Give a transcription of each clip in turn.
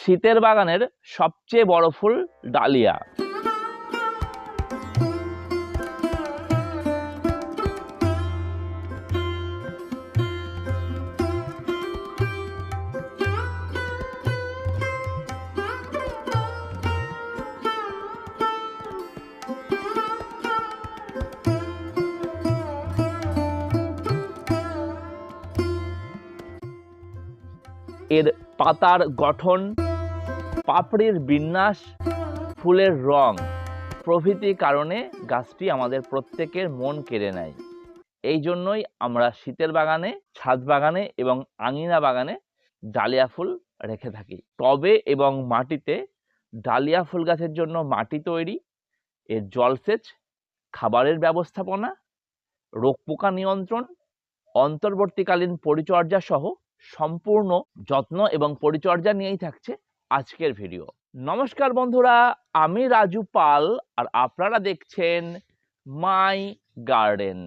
শীতের বাগানের সবচেয়ে বড় ফুল ডালিয়া। এর পাতার গঠন পাপড়ির বিন্যাস, ফুলের রং প্রভৃতি কারণে গাছটি আমাদের প্রত্যেকের মন কেড়ে নেয়। এই জন্যই আমরা শীতের বাগানে, ছাদ বাগানে এবং আঙিনা বাগানে ডালিয়া ফুল রেখে থাকি। টবে এবং মাটিতে ডালিয়া ফুল গাছের জন্য মাটি তৈরি, এর জলসেচ, খাবারের ব্যবস্থাপনা, রোগ পোকা নিয়ন্ত্রণ, অন্তর্বর্তীকালীন পরিচর্যা সহ সম্পূর্ণ যত্ন এবং পরিচর্যা নিয়েই থাকছে আজকের ভিডিও নমস্কার বন্ধুরা, আমি রাজু পাল আর আপনারা দেখছেন মাই গার্ডেন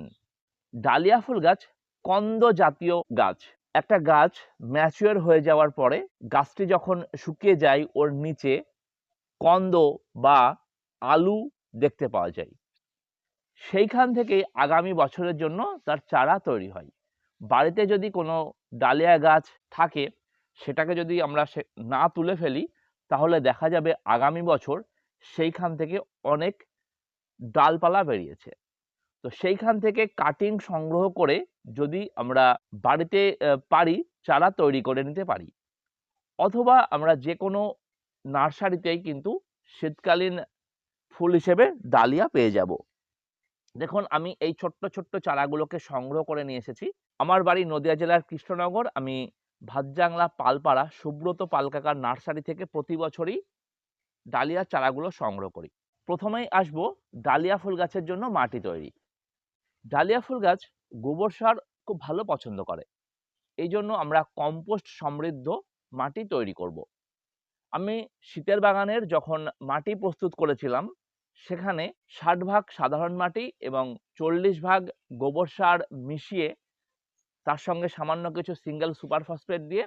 ডালিয়া ফুল গাছ, কন্দ জাতীয় গাছ। একটা গাছ ম্যাচিওর হয়ে যাওয়ার পরে গাছটি যখন শুকিয়ে যায় ওর নিচে কন্দ বা আলু দেখতে পাওয়া যায়। সেইখান থেকে আগামী বছরের জন্য তার চারা তৈরি হয়। বাড়িতে যদি কোনো ডালিয়া গাছ থাকে সেটাকে যদি আমরা সে, না তুলে ফেলি, তাহলে দেখা যাবে আগামী বছর সেইখান থেকে অনেক ডালপালা বেরিয়েছে। তো সেইখান থেকে কাটিং সংগ্রহ করে যদি আমরা বাড়িতে পারি, চারা তৈরি করে নিতে পারি। অথবা আমরা যে কোনো নার্সারিতেই কিন্তু শীতকালীন ফুল হিসেবে ডালিয়া পেয়ে যাব। দেখুন, আমি এই ছোট্ট ছোট্ট চারাগুলোকে সংগ্রহ করে নিয়ে এসেছি। আমার বাড়ি নদিয়া জেলার কৃষ্ণনগর। আমি ভাতজাংলা, পালপাড়া, সুব্রত পালকাকার নার্সারি থেকে প্রতি বছরই ডালিয়া চারাগুলো সংগ্রহ করি। প্রথমেই আসব ডালিয়া ফুল গাছের জন্য মাটি তৈরি। ডালিয়া ফুল গাছ গোবর সার খুব ভালো পছন্দ করে। এই জন্য আমরা কম্পোস্ট সমৃদ্ধ মাটি তৈরি করব। আমি শীতের বাগানের যখন মাটি প্রস্তুত করেছিলাম, সেখানে ষাট ভাগ সাধারণ মাটি এবং চল্লিশ ভাগ গোবর সার মিশিয়ে তার সঙ্গে সামান্য কিছু সিঙ্গেল সুপার ফসফেট দিয়ে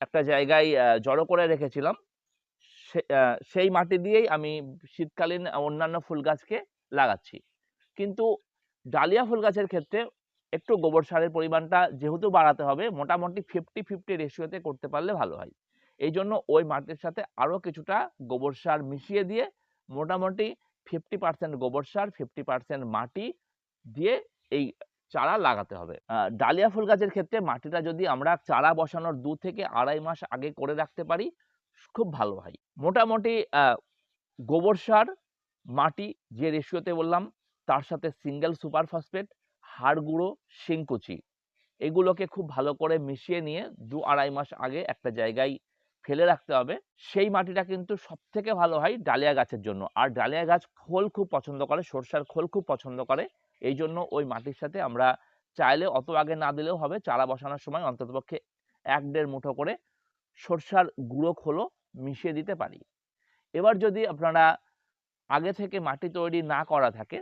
একটা জায়গায় জড়ো করে রেখেছিলাম। সেই মাটি দিয়েই আমি শীতকালীন অন্যান্য ফুল গাছকে লাগাচ্ছি। কিন্তু ডালিয়া ফুল গাছের ক্ষেত্রে একটু গোবর সারের পরিমাণটা যেহেতু বাড়াতে হবে, মোটামুটি ফিফটি ফিফটি রেশিওতে করতে পারলে ভালো হয়। এই জন্য ওই মাটির সাথে আরও কিছুটা গোবর সার মিশিয়ে দিয়ে মোটামুটি ফিফটি পার্সেন্ট গোবর সার ফিফটি পার্সেন্ট মাটি দিয়ে এই চারা লাগাতে হবে। ডালিয়া ফুল গাছের ক্ষেত্রে মাটিটা যদি আমরা চারা বসানোর দু থেকে আড়াই মাস আগে করে রাখতে পারি, খুব ভালো হয়। মোটামুটি গোবর সার, মাটি যে রেশিওতে বললাম, তার সাথে সিঙ্গেল সুপার ফসফেট হাড় গুঁড়ো, শিংকুচি, এগুলোকে খুব ভালো করে মিশিয়ে নিয়ে দু আড়াই মাস আগে একটা জায়গায় ফেলে রাখতে হবে। সেই মাটিটা কিন্তু সব থেকে ভালো হয় ডালিয়া গাছের জন্য। আর ডালিয়া গাছ খোল খুব পছন্দ করে, সরষার খোল খুব পছন্দ করে। এই জন্য ওই মাটির সাথে আমরা চাইলে অত আগে না দিলেও হবে। চারা বসানোর সময় অন্ততপক্ষে এক দেড় মুঠো করে সরষার গুঁড়ো খোলও মিশিয়ে দিতে পারি। এবার যদি আপনারা আগে থেকে মাটি তৈরি না করা থাকে,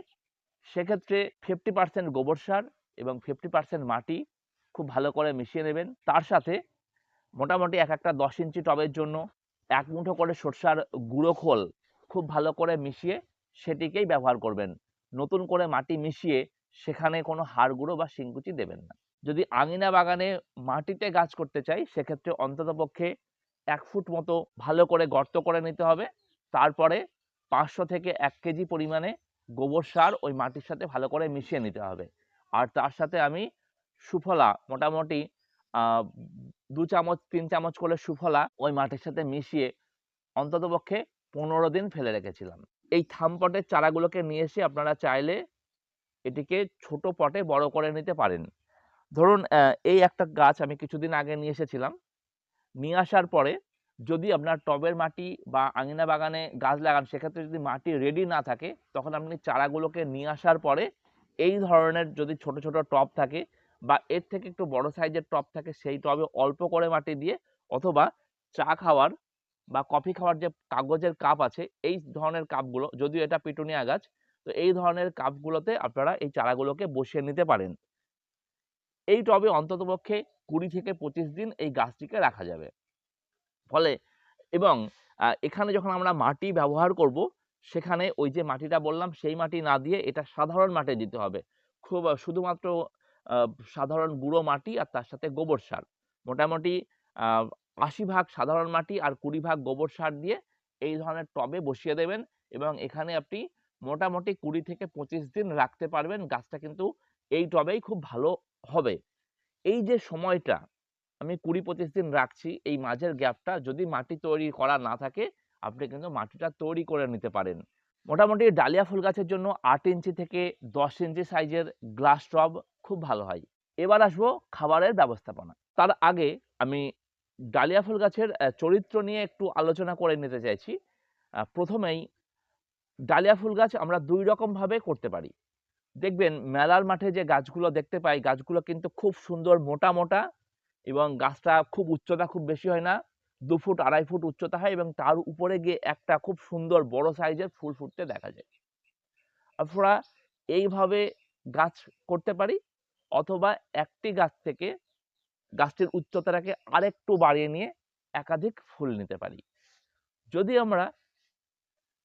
সেক্ষেত্রে ফিফটি পার্সেন্ট গোবর সার এবং ফিফটি পার্সেন্ট মাটি খুব ভালো করে মিশিয়ে নেবেন। তার সাথে মোটামুটি এক একটা দশ ইঞ্চি টবের জন্য এক মুঠো করে সরষার গুঁড়ো খোল খুব ভালো করে মিশিয়ে সেটিকেই ব্যবহার করবেন। নতুন করে মাটি মিশিয়ে সেখানে কোনো হাড় গুঁড়ো বা শিংকুচি দেবেন না। যদি আঙিনা বাগানে মাটিতে গাছ করতে চাই, সেক্ষেত্রে অন্ততপক্ষে এক ফুট মতো ভালো করে গর্ত করে নিতে হবে। তারপরে পাঁচশো থেকে এক কেজি পরিমাণে গোবর সার ওই মাটির সাথে ভালো করে মিশিয়ে নিতে হবে। আর তার সাথে আমি সুফলা, মোটামুটি দু চামচ, তিন চামচ করে সুফলা ওই মাটির সাথে মিশিয়ে অন্ততপক্ষে পনেরো দিন ফেলে রেখেছিলাম। এই থাম পটের চারাগুলোকে নিয়ে এসে আপনারা চাইলে এটিকে ছোট পটে বড় করে নিতে পারেন। ধরুন এই একটা গাছ আমি কিছুদিন আগে নিয়ে এসেছিলাম। নিয়ে আসার পরে যদি আপনার টবের মাটি বা আঙিনা বাগানে গাছ লাগান, সেক্ষেত্রে যদি মাটি রেডি না থাকে, তখন আপনি চারাগুলোকে নিয়ে আসার পরে এই ধরনের যদি ছোট ছোট টব থাকে বা এর থেকে একটু বড় সাইজের টব থাকে, সেই টবে অল্প করে মাটি দিয়ে অথবা চা খাওয়ার বা কফি খাওয়ার যে কাগজের কাপ আছে, এই ধরনের কাপগুলো যদিও এটা পিটুনিয়া গাছ, তো এই ধরনের কাপগুলোতে আপনারা এই চারাগুলোকে বসিয়ে নিতে পারেন। এই টবে অন্ততপক্ষে কুড়ি থেকে পঁচিশ দিন এই গাছটিকে রাখা যাবে। ফলে এবং এখানে যখন আমরা মাটি ব্যবহার করব, সেখানে ওই যে মাটিটা বললাম, সেই মাটি না দিয়ে এটা সাধারণ মাটি দিতে হবে। খুব, শুধুমাত্র সাধারণ গুঁড়ো মাটি আর তার সাথে গোবর সার। মোটামুটি আশি ভাগ সাধারণ মাটি আর কুড়ি ভাগ গোবর সার দিয়ে এই ধরনের টবে বসিয়ে দেবেন এবং এখানে আপনি মোটামুটি কুড়ি থেকে পঁচিশ দিন রাখতে পারবেন। গাছটা কিন্তু এই টবেই খুব ভালো হবে। এই যে সময়টা, আমি কুড়ি পঁচিশ দিন রাখছি, এই মাঝের গ্যাপটা যদি মাটি তৈরি করা না থাকে, আপনি কিন্তু মাটিটা তৈরি করে নিতে পারেন। মোটামুটি ডালিয়া ফুল গাছের জন্য আট ইঞ্চি থেকে দশ ইঞ্চি সাইজের গ্লাস টব খুব ভালো হয়। এবার আসব খাবারের ব্যবস্থাপনা। তার আগে আমি ডালিয়া ফুল গাছের চরিত্র নিয়ে একটু আলোচনা করে নিতে চাইছি। প্রথমেই ডালিয়া ফুল গাছ আমরা দুই রকম ভাবে করতে পারি। দেখবেন মেলার মাঠে যে গাছগুলো দেখতে পাই, গাছগুলো কিন্তু খুব সুন্দর মোটা মোটা এবং গাছটা খুব উচ্চতা খুব বেশি হয় না, দু ফুট আড়াই ফুট উচ্চতা হয় এবং তার উপরে গিয়ে একটা খুব সুন্দর বড় সাইজের ফুল ফুটতে দেখা যায়। আমরা এইভাবে গাছ করতে পারি অথবা একটি গাছ থেকে গাছটির উচ্চতাটাকে আরেকটু বাড়িয়ে নিয়ে একাধিক ফুল নিতে পারি। যদি আমরা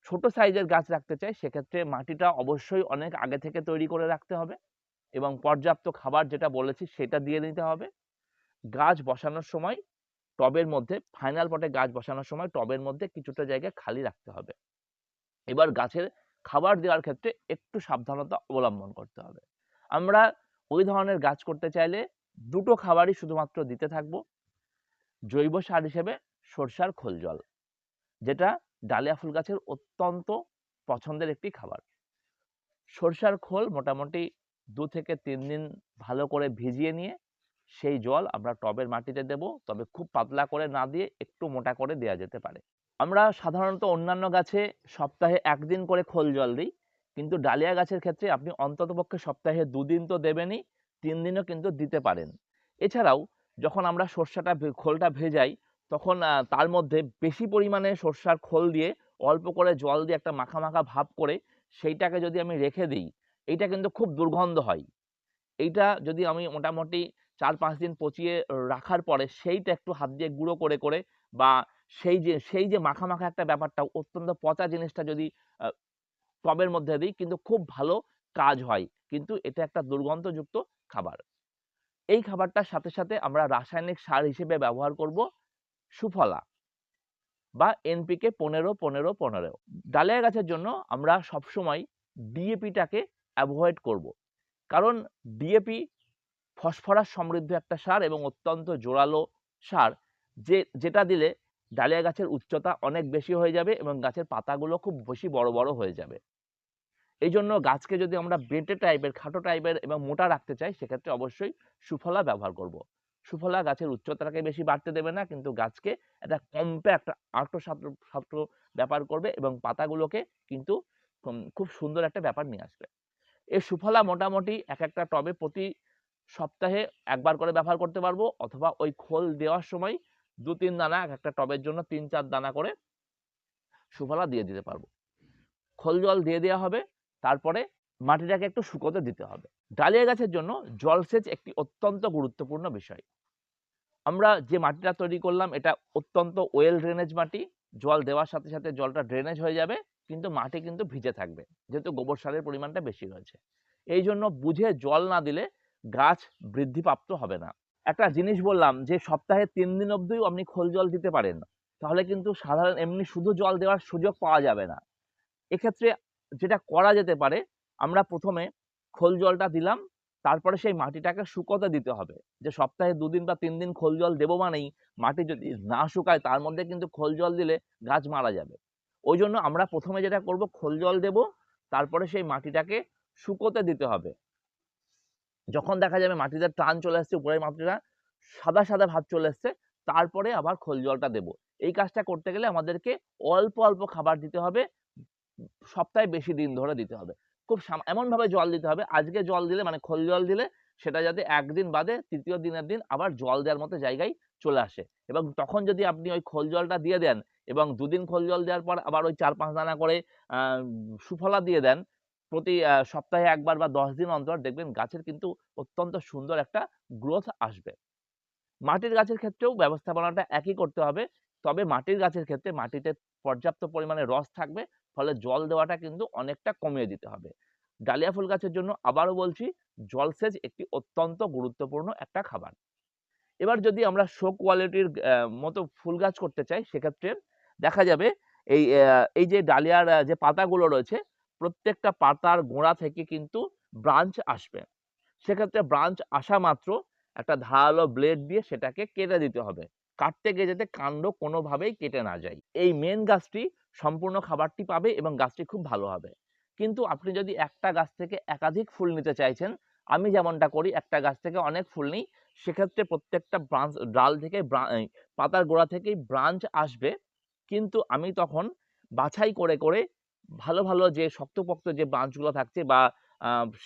ছোট সাইজের গাছ রাখতে চাই, সেক্ষেত্রে মাটিটা অবশ্যই অনেক আগে থেকে তৈরি করে রাখতে হবে এবং পর্যাপ্ত খাবার যেটা বলেছি সেটা দিয়ে নিতে হবে। গাছ বসানোর সময় টবের মধ্যে ফাইনাল পটে গাছ বসানোর সময় টবের মধ্যে কিছুটা জায়গা খালি রাখতে হবে। এবার গাছের খাবার দেওয়ার ক্ষেত্রে একটু সাবধানতা অবলম্বন করতে হবে। আমরা ওই ধরনের গাছ করতে চাইলে দুটো খাবারই শুধুমাত্র দিতে থাকব। জৈব সার হিসেবে সরষার খোল জল, যেটা ডালিয়া ফুল গাছের অত্যন্ত পছন্দের একটি খাবার। সরষার খোল মোটামুটি দু থেকে তিন দিন ভালো করে ভিজিয়ে নিয়ে সেই জল আমরা টবের মাটিতে দেব, তবে খুব পাতলা করে না দিয়ে একটু মোটা করে দেওয়া যেতে পারে। আমরা সাধারণত অন্যান্য গাছে সপ্তাহে একদিন করে খোল জল দিই, কিন্তু ডালিয়া গাছের ক্ষেত্রে আপনি অন্ততপক্ষে সপ্তাহে দুদিন তো দেবেনই। তিন দিনও কিন্তু দিতে পারেন। এছাড়াও যখন আমরা সর্ষাটা খোলটা ভেজাই, তখন তার মধ্যে বেশি পরিমাণে সর্ষার খোল দিয়ে অল্প করে জল দিয়ে একটা মাখা মাখা ভাব করে সেইটাকে যদি আমি রেখে দিই, এইটা কিন্তু খুব দুর্গন্ধ হয়। এইটা যদি আমি মোটামুটি চার পাঁচ দিন পচিয়ে রাখার পরে সেইটা একটু হাত দিয়ে গুঁড়ো করে করে বা সেই যে সেই যে মাখা মাখা একটা ব্যাপারটা, অত্যন্ত পচা জিনিসটা যদি টবের মধ্যে দিই, কিন্তু খুব ভালো কাজ হয়। কিন্তু এটা একটা দুর্গন্ধযুক্ত খাবার। এই খাবারটার সাথে সাথে আমরা রাসায়নিক সার হিসেবে ব্যবহার করব সুফলা বা এনপিকে পনেরো পনেরো পনেরো। ডালিয়া গাছের জন্য আমরা সবসময় ডিএপিটাকে অ্যাভয়েড করব। কারণ ডিএপি ফসফরাস সমৃদ্ধ একটা সার এবং অত্যন্ত জোরালো সার যে, যেটা দিলে ডালিয়া গাছের উচ্চতা অনেক বেশি হয়ে যাবে এবং গাছের পাতাগুলো খুব বেশি বড় বড় হয়ে যাবে। এই জন্য গাছকে যদি আমরা বেঁটে টাইপের খাটো টাইপের এবং মোটা রাখতে চাই, সেক্ষেত্রে অবশ্যই সুফলা ব্যবহার করব। সুফলা গাছের উচ্চতাটাকে বেশি বাড়তে দেবে না, কিন্তু গাছকে একটা কম্প্যাক্ট আটো সাটো ব্যাপার করবে এবং পাতাগুলোকে কিন্তু খুব সুন্দর একটা ব্যাপার নিয়ে আসবে এই সুফলা মোটামুটি এক একটা টবে প্রতি সপ্তাহে একবার করে ব্যবহার করতে পারব অথবা ওই খোল দেওয়ার সময় দু তিন দানা এক একটা টবের জন্য তিন চার দানা করে সুফলা দিয়ে দিতে পারব খোল জল দিয়ে দেওয়া হবে তারপরে মাটিটাকে একটু শুকোতে দিতে হবে। ডালিয়া গাছের জন্য জলসেচ একটি অত্যন্ত গুরুত্বপূর্ণ বিষয়। আমরা যে মাটিটা তৈরি করলাম, এটা অত্যন্ত ওয়েল ড্রেনেজ মাটি। জল দেওয়ার সাথে সাথে জলটা ড্রেনেজ হয়ে যাবে, কিন্তু মাটি কিন্তু ভিজে থাকবে, যেহেতু গোবর সারের পরিমাণটা বেশি রয়েছে। এই জন্য বুঝে জল না দিলে গাছ বৃদ্ধিপ্রাপ্ত হবে না। একটা জিনিস বললাম যে, সপ্তাহে তিন দিন অবধিও আপনি খোল জল দিতে পারেন, তাহলে কিন্তু সাধারণ, এমনি শুধু জল দেওয়ার সুযোগ পাওয়া যাবে না। এক্ষেত্রে যেটা করা যেতে পারে, আমরা প্রথমে খোল জলটা দিলাম, তারপরে সেই মাটিটাকে শুকোতে দিতে হবে। যে সপ্তাহে দুদিন বা তিন দিন খোল জল দেবো মানেই মাটি যদি না শুকায়, তার মধ্যে কিন্তু খোল জল দিলে গাছ মারা যাবে। ওই জন্য আমরা প্রথমে যেটা করব, খোল জল দেব, তারপরে সেই মাটিটাকে শুকোতে দিতে হবে। যখন দেখা যাবে মাটিতে টান চলে আসছে, উপরের মাটিটা সাদা সাদা ভাব চলে আসছে, তারপরে আবার খোল জলটা দেবো। এই কাজটা করতে গেলে আমাদেরকে অল্প অল্প খাবার দিতে হবে সপ্তাহে বেশি দিন ধরে দিতে হবে। খুব এমনভাবে জল দিতে হবে, আজকে জল দিলে মানে খোল জল দিলে, সেটা যাতে একদিন বাদে তৃতীয় দিনের দিন আবার জল দেওয়ার মতো জায়গায় চলে আসে। এবং তখন যদি আপনি ওই খোল জলটা দিয়ে দেন এবং দুদিন খোল জল দেওয়ার পর আবার ওই চার পাঁচ দানা করে সুফলা দিয়ে দেন, প্রতি সপ্তাহে একবার বা দশ দিন অন্তর দেখবেন গাছের কিন্তু অত্যন্ত সুন্দর একটা গ্রোথ আসবে। মাটির গাছের ক্ষেত্রেও ব্যবস্থাপনাটা একই করতে হবে, তবে মাটির গাছের ক্ষেত্রে মাটিতে পর্যাপ্ত পরিমাণে রস থাকবে ফলে জল দেওয়াটা কিন্তু অনেকটা কমিয়ে দিতে হবে। ডালিয়া ফুল গাছের জন্য আবারও বলছি, জলসেচ একটি অত্যন্ত গুরুত্বপূর্ণ একটা খাবার। এবার যদি আমরা শো কোয়ালিটির মতো ফুল গাছ করতে চাই, সেক্ষেত্রে দেখা যাবে এই এই যে ডালিয়ার যে পাতাগুলো রয়েছে, প্রত্যেকটা পাতার গোড়া থেকে কিন্তু ব্রাঞ্চ আসবে। সেক্ষেত্রে ব্রাঞ্চ আসা মাত্র একটা ধারালো ব্লেড দিয়ে সেটাকে কেটে দিতে হবে। কাটতে গিয়ে যাতে কাণ্ড কোনোভাবেই কেটে না যায়। এই মেন গাছটি সম্পূর্ণ খাবারটি পাবে এবং গাছটি খুব ভালো হবে। কিন্তু আপনি যদি একটা গাছ থেকে একাধিক ফুল নিতে চাইছেন, আমি যেমনটা করি, একটা গাছ থেকে অনেক ফুল নিই, সেক্ষেত্রে প্রত্যেকটা ব্রাঞ্চ, ডাল থেকে পাতার গোড়া থেকেই ব্রাঞ্চ আসবে। কিন্তু আমি তখন বাছাই করে করে ভালো ভালো যে শক্তপোক্ত যে ব্রাঞ্চগুলো থাকছে বা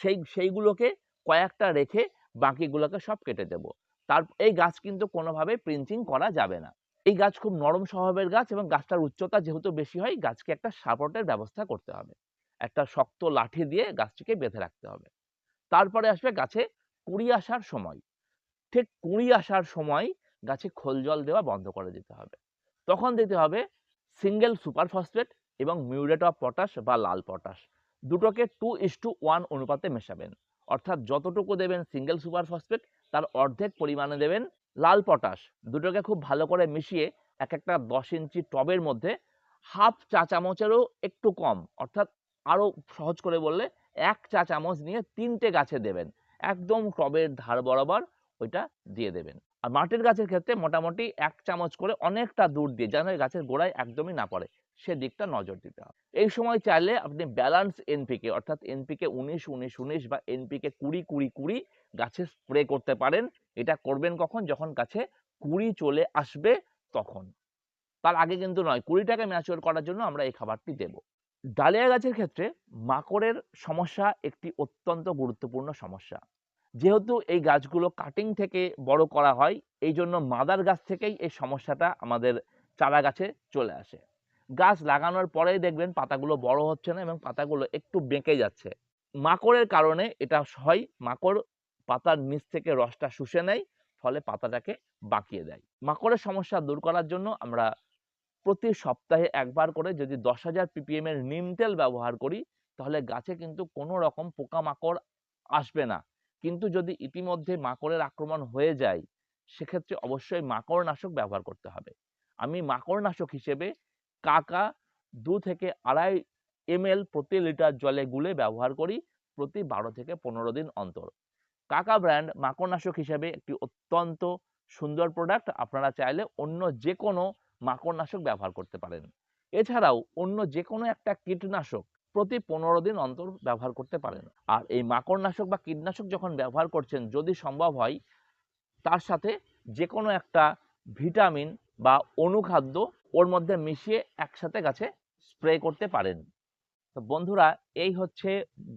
সেই, সেইগুলোকে কয়েকটা রেখে বাকিগুলোকে সব কেটে দেব। তার, এই গাছ কিন্তু কোনোভাবে প্রিন্টিং করা যাবে না। এই গাছ খুব নরম স্বভাবের গাছ এবং গাছটার উচ্চতা যেহেতু বেশি হয়, গাছকে একটা সাপোর্টের ব্যবস্থা করতে হবে। একটা শক্ত লাঠি দিয়ে গাছটিকে বেঁধে রাখতে হবে। তারপরে আসবে গাছে কুড়ি আসার সময়। ঠিক কুড়ি আসার সময় গাছে খোল জল দেওয়া বন্ধ করে দিতে হবে। তখন দিতে হবে সিঙ্গেল সুপার ফসফেট এবং মিউরেট অফ পটাশ বা লাল পটাশ দুটোকে টু ইস টু ওয়ান অনুপাতে মেশাবেন। অর্থাৎ যতটুকু দেবেন সিঙ্গেল সুপার ফসফেট তার অর্ধেক পরিমাণে দেবেন লাল পটাশ। দুটোকে খুব ভালো করে মিশিয়ে এক একটা দশ ইঞ্চি টবের মধ্যে হাফ চা চামচেরও একটু কম, অর্থাৎ আরও সহজ করে বললে এক চা চামচ নিয়ে তিনটে গাছে দেবেন। একদম টবের ধার বরাবর ওইটা দিয়ে দেবেন। আর মাটির গাছের ক্ষেত্রে মোটামুটি এক চামচ করে অনেকটা দূর দিয়ে, যেন গাছের গোড়ায় একদমই না পড়ে। সেদিকটা নজর দিতে হবে। এই সময় চাইলে আপনি ব্যালান্স এনপিকে অর্থাৎ এনপিকে উনিশ উনিশ উনিশ বা এনপিকে কুড়ি কুড়ি কুড়ি গাছে স্প্রে করতে পারেন। এটা করবেন কখন? যখন গাছে কুড়ি চলে আসবে তখন। তার আগে কিন্তু নয়, কুড়িটাকে ম্যাচিওর করার জন্য আমরা এই খাবারটি দেব। ডালিয়া গাছের ক্ষেত্রে মাকড়ের সমস্যা একটি অত্যন্ত গুরুত্বপূর্ণ সমস্যা। যেহেতু এই গাছগুলো কাটিং থেকে বড় করা হয় এই জন্য মাদার গাছ থেকেই এই সমস্যাটা আমাদের চারা গাছে চলে আসে। গাছ লাগানোর পরেই দেখবেন পাতাগুলো বড় হচ্ছে না এবং পাতাগুলো একটু বেঁকে যাচ্ছে। মাকড়ের কারণে এটা হয়, মাকড় পাতার নিচ থেকে রসটা শুষে নেয়, ফলে পাতাটাকে বাঁকিয়ে দেয়। মাকড়ের সমস্যা দূর করার জন্য আমরা প্রতি সপ্তাহে একবার করে যদি দশ হাজার পিপিএম এর নিম তেল ব্যবহার করি, তাহলে গাছে কিন্তু কোনো রকম পোকামাকড় আসবে না। কিন্তু যদি ইতিমধ্যে মাকড়ের আক্রমণ হয়ে যায়, সেক্ষেত্রে অবশ্যই মাকড়নাশক ব্যবহার করতে হবে। আমি মাকড়নাশক হিসেবে কাকা দু থেকে আড়াই এমএল প্রতি লিটার জলে গুলে ব্যবহার করি প্রতি বারো থেকে পনেরো দিন অন্তর। কাকা ব্র্যান্ড মাকড়নাশক হিসেবে একটি অত্যন্ত সুন্দর প্রোডাক্ট আপনারা চাইলে অন্য যে কোনো মাকড়নাশক ব্যবহার করতে পারেন। এছাড়াও অন্য যে কোনো একটা কীটনাশক প্রতি পনেরো দিন অন্তর ব্যবহার করতে পারেন। আর এই মাকড়নাশক বা কীটনাশক যখন ব্যবহার করছেন, যদি সম্ভব হয়, তার সাথে যে কোনো একটা ভিটামিন বা অনুখাদ্য ওর মধ্যে মিশিয়ে একসাথে গাছে স্প্রে করতে পারেন। তো বন্ধুরা, এই হচ্ছে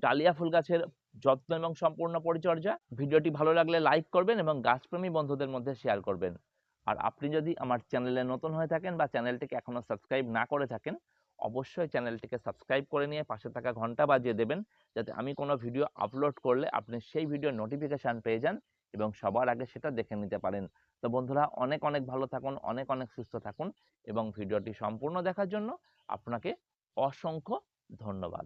ডালিয়া ফুল গাছের যত্ন এবং সম্পূর্ণ পরিচর্যা। ভিডিওটি ভালো লাগলে লাইক করবেন এবং গাছপ্রেমী বন্ধুদের মধ্যে শেয়ার করবেন। আর আপনি যদি আমার চ্যানেলে নতুন হয়ে থাকেন বা চ্যানেলটিকে এখনও সাবস্ক্রাইব না করে থাকেন, অবশ্যই চ্যানেলটিকে সাবস্ক্রাইব করে নিয়ে পাশে থাকা ঘণ্টা বাজিয়ে দেবেন, যাতে আমি কোনো ভিডিও আপলোড করলে আপনি সেই ভিডিও নোটিফিকেশান পেয়ে যান এবং সবার আগে সেটা দেখে নিতে পারেন। তো বন্ধুরা অনেক অনেক ভালো থাকুন, অনেক অনেক সুস্থ থাকুন এবং ভিডিওটি সম্পূর্ণ দেখার জন্য আপনাকে অসংখ্য ধন্যবাদ।